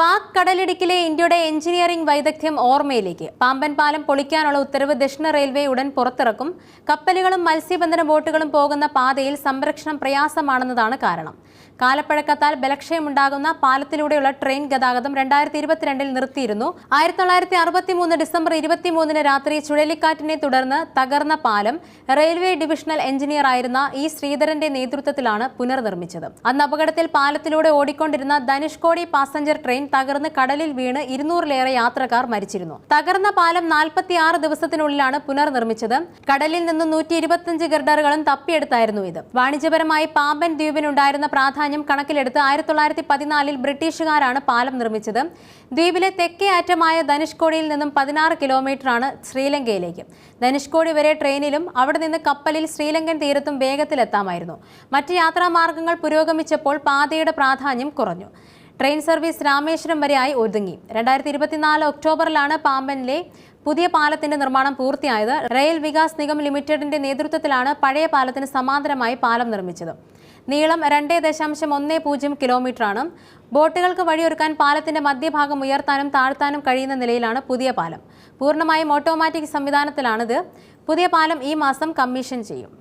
പാക് കടലിടുക്കിലെ ഇന്ത്യയുടെ എഞ്ചിനീയറിംഗ് വൈദഗ്ധ്യം ഓർമ്മയിലേക്ക്. പാമ്പൻ പാലം പൊളിക്കാനുള്ള ഉത്തരവ് ദക്ഷിണ റെയിൽവേ ഉടൻ പുറത്തിറക്കും. കപ്പലുകളും മത്സ്യബന്ധന ബോട്ടുകളും പോകുന്ന പാതയിൽ സംരക്ഷണം പ്രയാസമാണെന്നതാണ് കാരണം. കാലപ്പഴക്കത്താൽ ബലക്ഷയമുണ്ടാകുന്ന പാലത്തിലൂടെയുള്ള ട്രെയിൻ ഗതാഗതം രണ്ടായിരത്തി ഇരുപത്തിരണ്ടിൽ നിർത്തിയിരുന്നു. ആയിരത്തി തൊള്ളായിരത്തി അറുപത്തി മൂന്ന് ഡിസംബർ ഇരുപത്തിമൂന്നിന് രാത്രി ചുഴലിക്കാറ്റിനെ തുടർന്ന് തകർന്ന പാലം റെയിൽവേ ഡിവിഷണൽ എഞ്ചിനീയർ ആയിരുന്ന ഇ ശ്രീധരന്റെ നേതൃത്വത്തിലാണ് പുനർനിർമ്മിച്ചത്. അന്ന് അപകടത്തിൽ പാലത്തിലൂടെ ഓടിക്കൊണ്ടിരുന്ന ധനുഷ്കോടി പാസഞ്ചർ ട്രെയിൻ തകർന്ന് കടലിൽ വീണ് ഇരുന്നൂറിലേറെ യാത്രക്കാർ മരിച്ചിരുന്നു. തകർന്ന പാലം നാൽപ്പത്തിയാറ് ദിവസത്തിനുള്ളിലാണ് പുനർനിർമ്മിച്ചത്. കടലിൽ നിന്ന് നൂറ്റി ഇരുപത്തിയഞ്ച് ഗർഡറുകളും തപ്പിയെടുത്തായിരുന്നു ഇത്. വാണിജ്യപരമായി പാമ്പൻ ദ്വീപിനുണ്ടായിരുന്ന പ്രാധാന്യം കണക്കിലെടുത്ത് ആയിരത്തി തൊള്ളായിരത്തി പതിനാലിൽ ബ്രിട്ടീഷുകാരാണ് പാലം നിർമ്മിച്ചത്. ദ്വീപിലെ തെക്കേ അറ്റമായ ധനുഷ്കോടിയിൽ നിന്നും പതിനാറ് കിലോമീറ്ററാണ് ശ്രീലങ്കയിലേക്ക്. ധനുഷ്കോടി വരെ ട്രെയിനിലും അവിടെ നിന്ന് കപ്പലിൽ ശ്രീലങ്കൻ തീരത്തും വേഗത്തിലെത്താമായിരുന്നു. മറ്റ് യാത്രാമാർഗങ്ങൾ പുരോഗമിച്ചപ്പോൾ പാതയുടെ പ്രാധാന്യം കുറഞ്ഞു. ട്രെയിൻ സർവീസ് രാമേശ്വരം വരെയായി ഒതുങ്ങി രണ്ടായിരത്തി ഇരുപത്തിനാല് ഒക്ടോബറിലാണ് പാമ്പനിലെ പുതിയ പാലത്തിന്റെ നിർമ്മാണം പൂർത്തിയായത്. റെയിൽ വികാസ് നിഗം ലിമിറ്റഡിന്റെ നേതൃത്വത്തിലാണ് പഴയ പാലത്തിന് സമാന്തരമായി പാലം നിർമ്മിച്ചത്. നീളം രണ്ട് ദശാംശം ഒന്ന് പൂജ്യം കിലോമീറ്ററാണ്. ബോട്ടുകൾക്ക് വഴിയൊരുക്കാൻ പാലത്തിന്റെ മധ്യഭാഗം ഉയർത്താനും താഴ്ത്താനും കഴിയുന്ന നിലയിലാണ് പുതിയ പാലം. പൂർണമായും ഓട്ടോമാറ്റിക് സംവിധാനത്തിലാണിത്. പുതിയ പാലം ഈ മാസം കമ്മീഷൻ ചെയ്യും.